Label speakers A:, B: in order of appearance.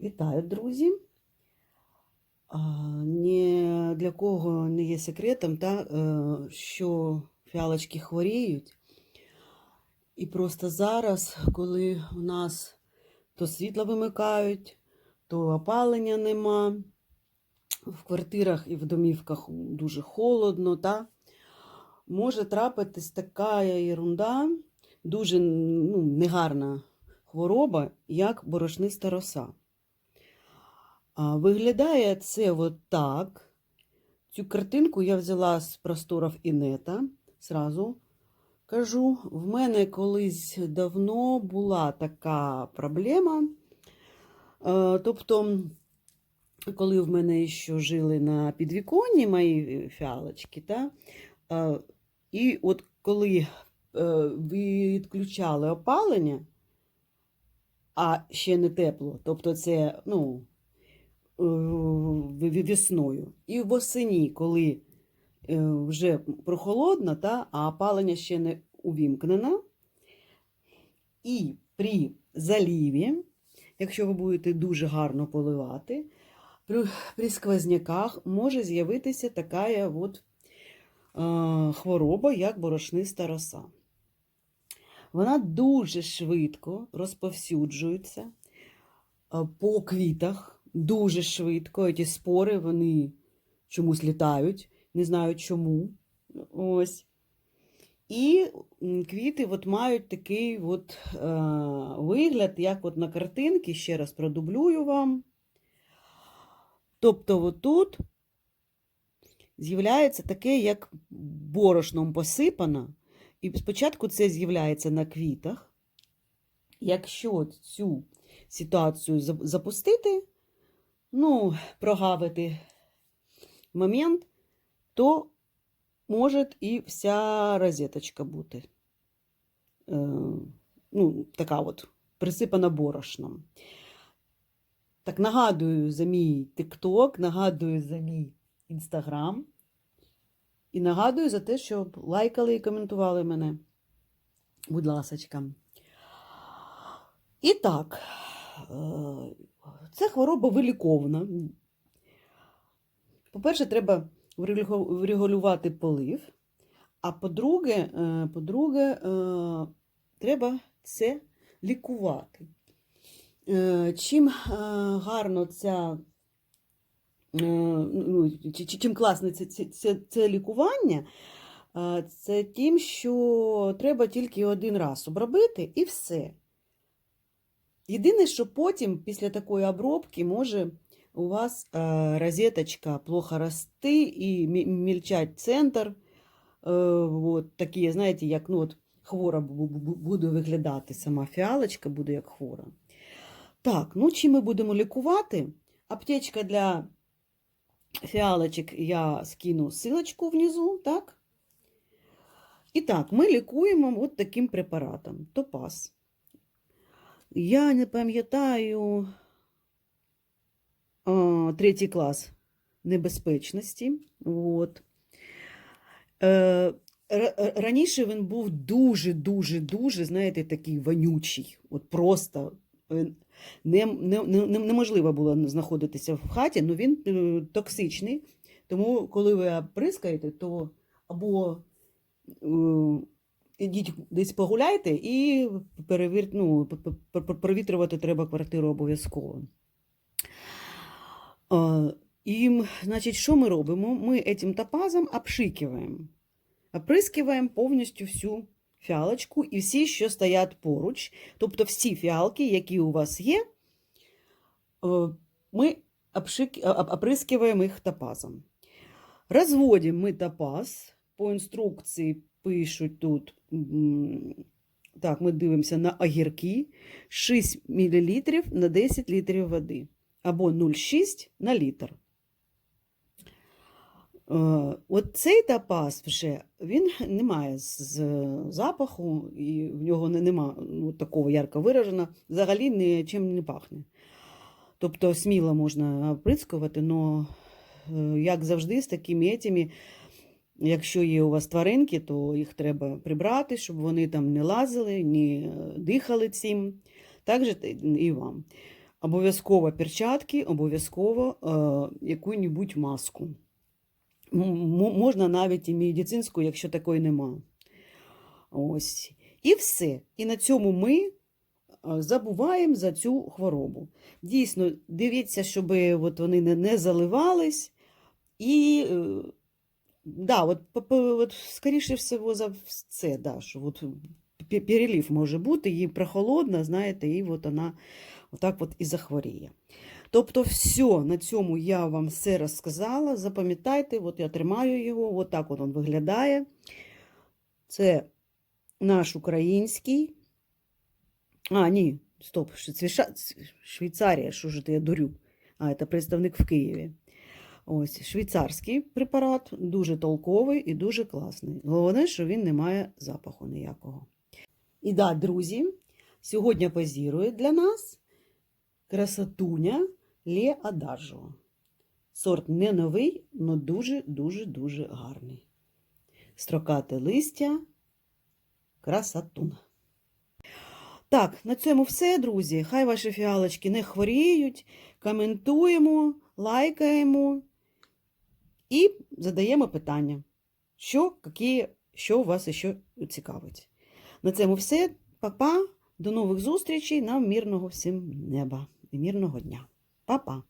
A: Вітаю, друзі! Ні для кого не є секретом, та, е, що фіалочки хворіють. І просто зараз, коли у нас то світло вимикають, то опалення нема, в квартирах і в домівках дуже холодно, та, може трапитись така ерунда, дуже ну, негарна хвороба, як борошниста роса. Виглядає це от так. Цю картинку я взяла з просторів інета. Сразу кажу, в мене колись давно була така проблема. Тобто, коли в мене ще жили на підвіконні мої фіалочки, та, і от коли е, відключали опалення, а ще не тепло, тобто це, ну, весною. І восені, коли е, вже прохолодно, та, а опалення ще не увімкнено. І при заливі, якщо ви будете дуже гарно поливати, при, сквозняках може з'явитися така от, е, хвороба, як борошниста роса. Вона дуже швидко розповсюджується е, по квітах, дуже швидко. Ці спори вони чомусь літають, не знаю чому. Ось. І квіти от мають такий от, е, вигляд, як от на картинці, ще раз продублюю вам. Тобто, отут з'являється таке, як борошном посипано. І спочатку це з'являється на квітах. Якщо цю ситуацію запустити, ну, прогавити момент, то може і вся розеточка бути. Е, ну, така от присипана борошном. Так нагадую за мій TikTok, нагадую за мій Instagram. І нагадую за те, щоб лайкали і коментували мене. Будь ласочка. І так, це хвороба виліковна. По-перше, треба врегулювати полив. А по-друге, е, по-друге, е, треба це лікувати. Е, Чим гарно ця ну, чи- чи- чим класне це, це, це, лікування, це тим, що треба тільки один раз обробити і все. Єдине, що потім, після такої обробки, може у вас е, розеточка плохо рости і мільчать центр. Е, от такі, знаєте, як ну, от, хвора бу- бу- бу- буде виглядати сама фіалочка, буде як хвора. Так, ну чим ми будемо лікувати? Аптечка для фіалочок я скину силочку внизу, так? І так, ми лікуємо от таким препаратом. Топаз. Я не пам'ятаю третій клас небезпечності. От. Е, ра- ра- раніше він був дуже-дуже-дуже, знаєте, такий вонючий. От просто е, не, не, не, неможливо було знаходитися в хаті, але він е, токсичний. Тому, коли ви прискаєте, то або е, ідіть десь погуляйте і перевір, ну, провітрювати треба квартиру обов'язково. І, значить, що ми робимо? Ми цим топазом обшикиваємо. Оприскиваємо повністю всю фіалочку і всі, що стоять поруч. Тобто всі фіалки, які у вас є, е, ми оприскиваємо їх топазом. Розводимо ми топаз. По інструкції пишуть тут. Так, ми дивимося на огірки 6 мл на 10 літрів води або 0,6 на літр. Е, От цей топаз вже він не має з- запаху, і в нього не- нема ну, такого ярко вираженого, взагалі нічим не пахне. Тобто сміло можна оприскувати, але як завжди, з такими етями, якщо є у вас тваринки, то їх треба прибрати, щоб вони там не лазили, не е, дихали цим. Так же і вам. Обов'язково перчатки, обов'язково е, яку-небудь маску. Можна навіть і медицинську, якщо такої нема. Ось. І все. І на цьому ми е, забуваємо за цю хворобу. Дійсно, дивіться, щоб от вони не, не заливались. І, е, да, от, от, скоріше всього за це, да, що от пе- перелив може бути, їй прохолодно, знаєте, і от вона отак от і захворіє. Тобто, все, на цьому я вам все розказала. Запам'ятайте, от я тримаю його, от так от він виглядає. Це наш український. А, ні, стоп, Швейцарія, що ж це я дурю? А, це представник в Києві. Ось, швейцарський препарат, дуже толковий і дуже класний. Головне, що він не має запаху ніякого. І да, друзі, сьогодні позірує для нас красотуня Ле Ададжо. Сорт не новий, але дуже-дуже-дуже гарний. Строкате листя, красотун. Так, на цьому все, друзі. Хай ваші фіалочки не хворіють. Коментуємо, лайкаємо і задаємо питання, що, які, що вас ще цікавить. На цьому все. Па-па. До нових зустрічей. Нам мирного всім неба і мирного дня. Па-па.